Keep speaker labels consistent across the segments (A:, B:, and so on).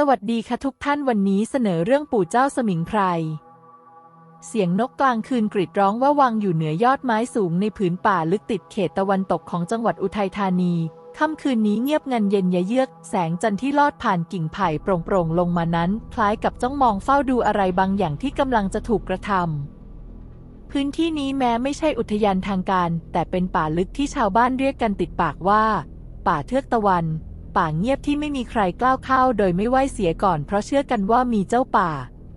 A: สวัสดีค่ะทุกท่านวันนี้เสนอเรื่องปู่เจ้าสมิงไพร เสียงนกกลางคืนกรีดร้องว่าวังอยู่เหนือยอดไม้สูงในผืนป่าลึกติดเขตตะวันตกของจังหวัดอุทัยธานี ค่ำคืนนี้เงียบงันเย็นยะเยือก แสงจันทร์ที่ลอดผ่านกิ่งไผ่โปร่งๆลงมานั้น คล้ายกับจ้องมองเฝ้าดูอะไรบางอย่างที่กำลังจะถูกกระทำพื้นที่นี้แม้ไม่ใช่อุทยานทางการ แต่เป็นป่าลึกที่ชาวบ้านเรียกกันติดปากว่า ป่าเทือกตะวัน ป่าเงียบที่ไม่มีใครกล้าวเข้าโดยไม่ไหวเสียก่อน เพราะเชื่อกันว่ามีเจ้าป่า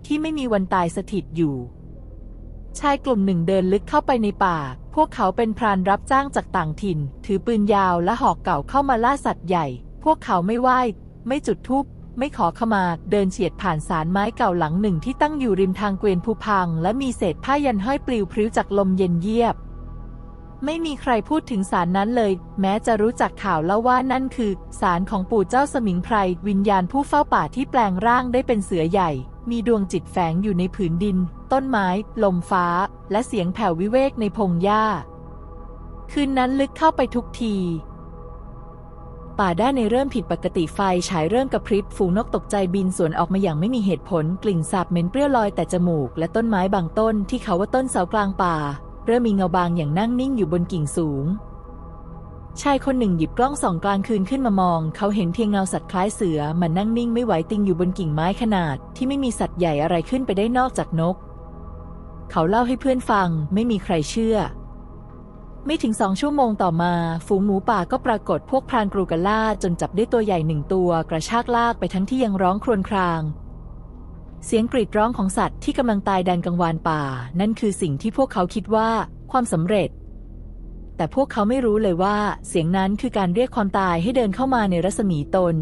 A: ที่ไม่มีวันตายสถิตอยู่ ชายกลุ่มหนึ่งเดินลึกเข้าไปในป่า พวกเขาเป็นพรานรับจ้างจากต่างถิ่น ถือปืนยาวและหอกเก่าเข้ามาล่าสัตว์ใหญ่ พวกเขาไม่ไหว้ไม่จุดธูปไม่ขอขมา เดินเฉียดผ่านสารไม้เก่าหลังหนึ่งที่ตั้งอยู่ริมทางเกวียนภูพัง และมีเศษผ้ายันห้อยปลิวพริ้วจากลมเย็นเยียบ ไม่มีใครพูดถึงสารนั้นเลย แม้จะรู้จักข่าวแล้วว่านั่นคือสารของปู่เจ้าสมิงไพรวิญญาณผู้เฝ้าป่าที่แปลงร่างได้เป็นเสือใหญ่ มีดวงจิตแฝงอยู่ในผืนดิน ต้นไม้ ลมฟ้า และเสียงแผ่ววิเวกในพงหญ้า คืนนั้นลึกเข้าไปทุกทีป่าด้านในเริ่มผิดปกติไฟฉายเริ่มกระพริบฝูงนกตกใจบินสวนออกมาอย่างไม่มีเหตุผล กลิ่นสาบเหม็นเปรี้ยวลอยแต่จมูก และต้นไม้บางต้นที่เขาว่าต้นเสากลางป่า เริ่มมีเงาบางอย่างนั่งนิ่งอยู่บนกิ่งสูง ชายคนหนึ่งหยิบกล้องส่องกลางคืนขึ้นมามอง เขาเห็นเพียงเงาสัตว์คล้ายเสือ มันนั่งนิ่งไม่ไหวติงอยู่บนกิ่งไม้ขนาด ที่ไม่มีสัตว์ใหญ่อะไรขึ้นไปได้นอกจากนก เขาเล่าให้เพื่อนฟัง ไม่มีใครเชื่อ ไม่ถึงสองชั่วโมงต่อมา ฝูงหมูป่าก็ปรากฏพวกพรานกรูกันล่าจนจับได้ตัวใหญ่หนึ่งตัว กระชากลากไปทั้งที่ยังร้องครวญคราง เสียงกรีดร้องของสัตว์ที่กำลังตายดันกังวานป่า นั่นคือสิ่งที่พวกเขาคิดว่าความสำเร็จ แต่พวกเขาไม่รู้เลยว่า เสียงนั้นคือการเรียกความตายให้เดินเข้ามาในรัศมีตน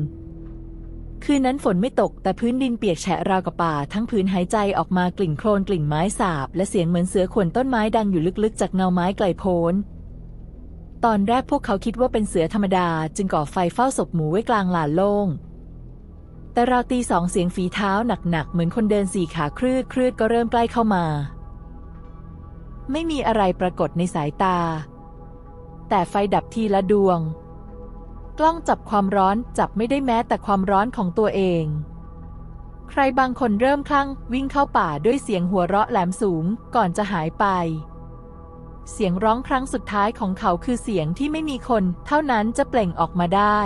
A: คืนนั้นฝนไม่ตกแต่พื้นดินเปียกแฉะราวกับป่า ทั้งพื้นหายใจออกมากลิ่นโคลนกลิ่นไม้สาบ และเสียงเหมือนเสือขวนต้นไม้ดังอยู่ลึกๆ จากเงาไม้ไกลโพ้นตอนแรกพวกเขาคิดว่าเป็นเสือธรรมดา จึงก่อไฟเฝ้าศพหมูไว้กลางลานโล่ง แต่ราวตีสองเสียงฝีเท้าหนักๆ เหมือนคนเดินสี่ขาคลืดคลืดก็เริ่มใกล้เข้ามา ไม่มีอะไรปรากฏในสายตา แต่ไฟดับทีละดวง กล้องจับความร้อนจับไม่ได้แม้แต่ความร้อนของตัวเอง ใครบางคนเริ่มคลั่งวิ่งเข้าป่าด้วยเสียงหัวเราะแหลมสูงก่อนจะหายไป เสียงร้องครั้งสุดท้ายของเขาคือเสียงที่ไม่มีคน เท่านั้นจะเปล่งออกมาได้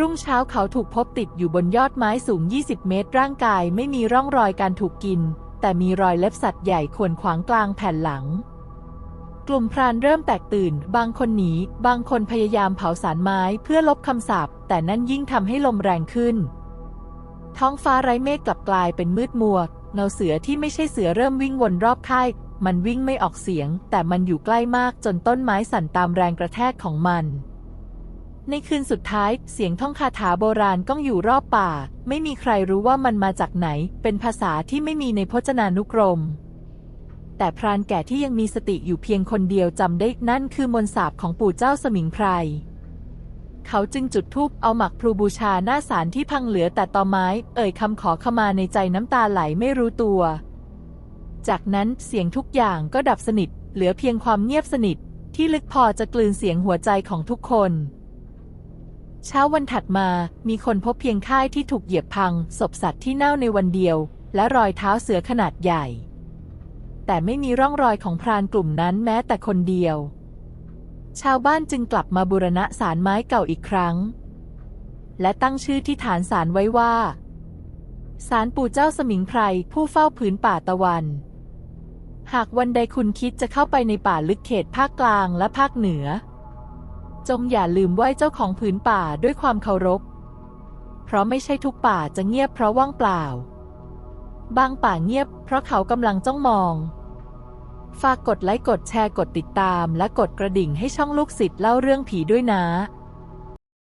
A: รุ่งเช้าเขาถูกพบติดอยู่บนยอดไม้สูง 20 เมตร ร่างกายไม่มีร่องรอยการถูกกิน แต่มีรอยเล็บสัตว์ใหญ่ข่วนขวางกลางแผ่นหลัง กลุ่มพรานเริ่มแตกตื่น บางคนหนี บางคนพยายามเผาสารไม้เพื่อลบคำสาปแต่นั่นยิ่งทำให้ลมแรงขึ้น ท้องฟ้าไร้เมฆกลับกลายเป็นมืดมัว เงาเสือที่ไม่ใช่เสือเริ่มวิ่งวนรอบค่ายมันวิ่งไม่ออกเสียง แต่มันอยู่ใกล้มากจนต้นไม้สั่นตามแรงกระแทกของมัน ในคืนสุดท้าย เสียงท่องคาถาโบราณก้องอยู่รอบป่า ไม่มีใครรู้ว่ามันมาจากไหน เป็นภาษาที่ไม่มีในพจนานุกรม แต่พรานแก่ที่ยังมีสติอยู่เพียงคนเดียวจำได้นั่นคือมนต์สาบของปู่เจ้าสมิงไพรเขาจึงจุดธูปเอาหมักพลูบูชาหน้าศาลที่พังเหลือแต่ตอไม้ เอ่ยคำขอขมาในใจน้ำตาไหลไม่รู้ตัว จากนั้นเสียงทุกอย่างก็ดับสนิท เหลือเพียงความเงียบสนิท ที่ลึกพอจะกลืนเสียงหัวใจของทุกคน เช้าวันถัดมา มีคนพบเพียงค่ายที่ถูกเหยียบพัง ศพสัตว์ที่เน่าในวันเดียว และรอยเท้าเสือขนาดใหญ่ แต่ไม่มีร่องรอยของพรานกลุ่มนั้นแม้แต่คนเดียว ชาวบ้านจึงกลับมาบูรณะศาลไม้เก่าอีกครั้ง และตั้งชื่อที่ฐานศาลไว้ว่าศาลปู่เจ้าสมิงไพรผู้เฝ้าผืนป่าตะวัน หากวันใดคุณคิดจะเข้าไปในป่าลึกเขตภาคกลางและภาคเหนือ จงอย่าลืมไหว้เจ้าของผืนป่าด้วยความเคารพ เพราะไม่ใช่ทุกป่าจะเงียบเพราะว่างเปล่า บางป่าเงียบเพราะเขากำลังจ้องมอง ฝากกดไลค์กดแชร์กดติดตาม และกดกระดิ่งให้ช่องลูกศิษย์เล่าเรื่องผีด้วยนะ